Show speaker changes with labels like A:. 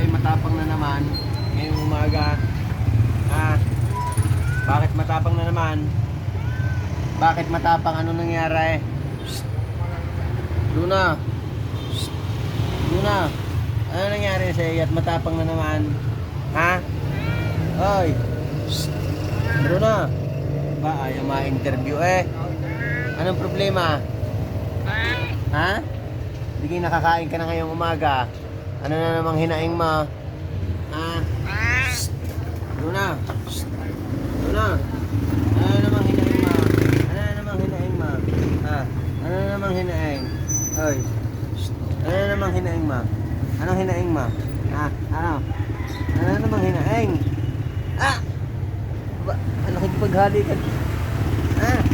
A: tayo matapang na naman ngayong umaga. At bakit matapang na naman? Bakit matapang? Ano nangyari? Psst. Luna. Psst. Luna. Ano nangyari sa iyo at matapang na naman? Ha? Oy. Psst. Luna. Ba ayaw ma-interview eh. Anong problema? Ha? Hindi nakakain ka na ngayong umaga. Ano na namang hinaing mo? Ha? Shh. Luna. Shh. Luna. Ano na namang hinaing mo? Ano na namang hinaing mo? Ha? Ano na namang hinaing? Hoy. Shh. Ano na namang hinaing mo? Anong hinaing mo? Ha? Ano? Ano na namang hinaing? Ah! Ba, ano paghali ka? Wow!